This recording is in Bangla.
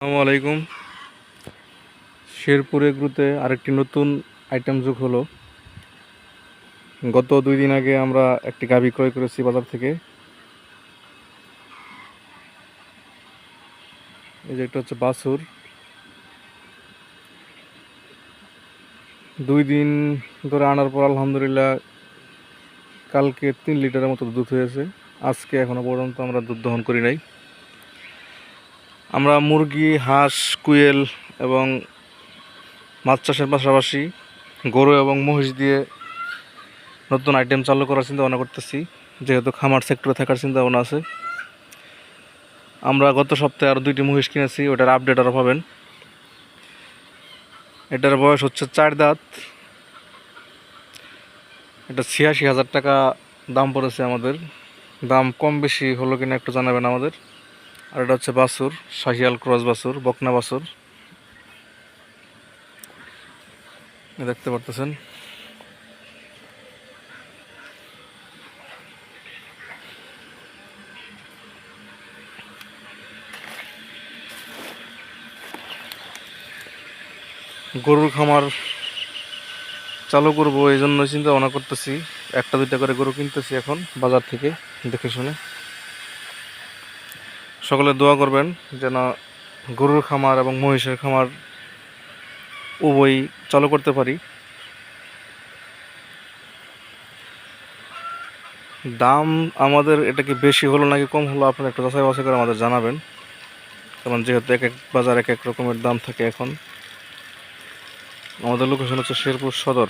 আসসালামু আলাইকুম। শেরপুর আরেকটি নতুন আইটেম যোগ হলো। গত দুই দিন আগে আমরা একটি গাভী ক্রয় করেছি বাজার থেকে। এই যে একটা হচ্ছে বাছুর। দুই দিন ধরে আনার পর আলহামদুলিল্লাহ কালকে তিন লিটারের মতো দুধ হয়েছে। আজকে এখনও পর্যন্ত আমরা দুধ দহন করি নাই। আমরা মুরগি, হাঁস, কুয়েল এবং মাছ চাষের পাশাপাশি গরু এবং মহিষ দিয়ে নতুন আইটেম চালু করার চিন্তা ভাবনা করতেছি। যেহেতু খামার সেক্টরে থাকার চিন্তা ভাবনা আছে। আমরা গত সপ্তাহে আরও দুইটি মহিষ কিনেছি, ওটার আপডেট আরও পাবেন। এটার বয়স হচ্ছে চার দাঁত। এটা ছিয়াশি হাজার টাকা দাম পড়েছে আমাদের। দাম কম বেশি হলো কিনা একটু জানাবেন আমাদের। আর এটা হচ্ছে বাছুর শাহিয়াল ক্রস বাছুর বকনা এই দেখতে পারতেছেন। গরুর খামার চালু করব, এই জন্য চিন্তা ভাবনা করতেছি। একটা দুইটা করে গরু কিনতেছি এখন, বাজার থেকে, দেখে শুনে। সকলে দোয়া করবেন যেন গরুর খামার এবং মহিষের খামার উভয় চালু করতে পারি। দাম আমাদের এটা কি বেশি হলো নাকি কম হলো আপনারা একটু যাচাই বাছাই করে আমাদের জানাবেন। কারণ যেহেতু এক এক বাজার এক এক রকমের দাম থাকে এখন। আমাদের লোকেশন হচ্ছে শেরপুর সদর।